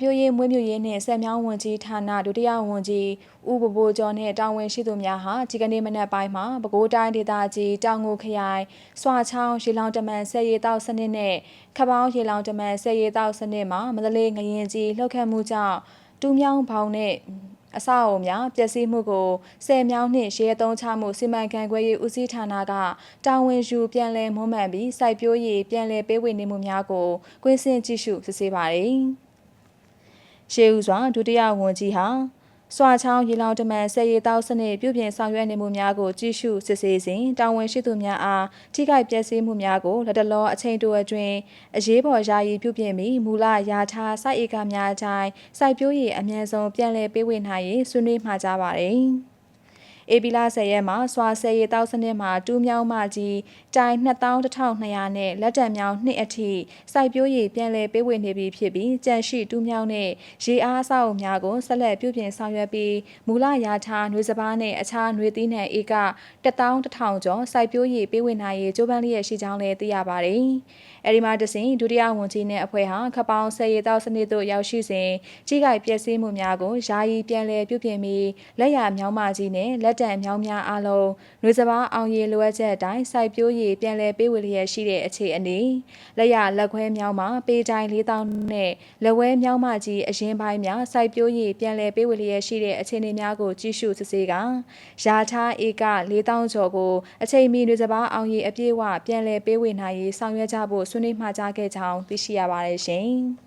ပျိုးရေးမွေးမြူရေးနှင့်ဆက်မြောင်းဝန်ကြီးဌာနဒုတိယဝန်ကြီးဦးဘဘိုကျော်နှင့်တာဝန်ရှိသူများဟာဒီကနေ့မနက်ပိုင်းမှာပဲခူးတိုင်းဒေသကြီးတောင်ငူခရိုင်စွာချောင်းရေလောင်တမန်ဆက်ရီတောက်စနစ်နဲ့ခပောင်းရေလောင်တမန်ဆက်ရီတောက်စနစ်မှာမန္တလေးငရင်ကြီးလှုပ်ခတ်မှုကြောင့်တူးမြောင်းပေါင်းနဲ့အဆောက်အုံများပျက်စီးမှုကိုဆယ်မြောင်းနှင့်ရဲသုံးချမှုစီမံခန့်ခွဲရေးဦးစီးဌာနကတာဝန်ယူပြန်လည်မွမ်းမံပြီးစိုက်ပျိုးရေးပြန်လည်ပေးဝေနေမှုများကိုကွင်းဆင်းကြည့်ရှုစစ်ဆေးပါရယ်။ ရှေးဦးစွာဒုတိယဝန်ကြီးဟာစွာချောင်းရေလောင်တမန်ဆက်ရည်တောက်စနစ်ပြုပြင်ဆောင်ရွက်နေမှုများကိုကြည့်ရှုစစ်ဆေးစဉ်တာဝန်ရှိသူများအားထိခိုက်ပျက်စီးမှုများကိုလက်တလောအချိန်တိုအတွင်းအရေးပေါ်ယာယီပြုပြင်ပြီးမူလယာထားစိုက်ဧကများအတိုင်းစိုက်ပျိုးရေးအမြန်ဆုံးပြန်လည်ပေးဝေနိုင်ရေးဆွေးနွေးမှာကြပါတယ်။ အေပီလာ10ရက်မှာစွာဆယ်ရီတောက်စနစ်မှာတူးမြောင်းမကြီးတိုင်21,200နဲ့လက်တံမြောင်း2အထိစိုက်ပျိုးရေးပြန်လည်ပေးဝေနေပြီဖြစ်ပြီးကြန့်ရှိတူးမြောင်းနဲ့ရေအားအဆောက်အုံများကိုဆက်လက်ပြုပြင်ဆောင်ရွက်ပြီးမူလရာထားနှွေစပားနဲ့အခြားနှွေသီးနှံဧက1,000ကျော်စိုက်ပျိုးရေးပေးဝေနိုင်ရေးကြိုးပမ်းလျက်ရှိကြောင်းလည်းသိရပါတယ်။အဲဒီမှာတစဉ်ဒုတိယဝန်ကြီးနဲ့အဖွဲ့ဟာခပောင်းဆယ်ရီတောက်စနစ်သို့ရောက်ရှိစဉ်ကြီးကြိုက်ပျက်စီးမှုများကိုယာယီပြန်လည်ပြုပြင်ပြီးလက်ရမြောင်းမကြီးနဲ့လက်တံအမြောင်းများအလုံးလူစပါအောင်ရည်လိုအပ်ချက်အတိုင်းစိုက်ပျိုးရည်ပြန်လည်ပေးဝေလျက်ရှိတဲ့အခြေအနေလက်ရလက်ခွဲမြောင်းမှာပေးတိုင်း၄000နဲ့လက်ဝဲမြောင်းမကြီးအရင်ပိုင်းများစိုက်ပျိုးရည်ပြန်လည်ပေးဝေလျက်ရှိတဲ့အခြေအနေများကိုကြည့်ရှုစစ်ဆေးကရာထားဧက၄000ကျော်ကိုအချိန်မီလူစပါအောင်ရည်အပြည့်အဝပြန်လည်ပေးဝေနိုင်ရေးဆောင်ရွက်ကြဖို့ဆွေးနွေးမှကြားခဲ့ကြောင်းသိရှိရပါတယ်ရှင်။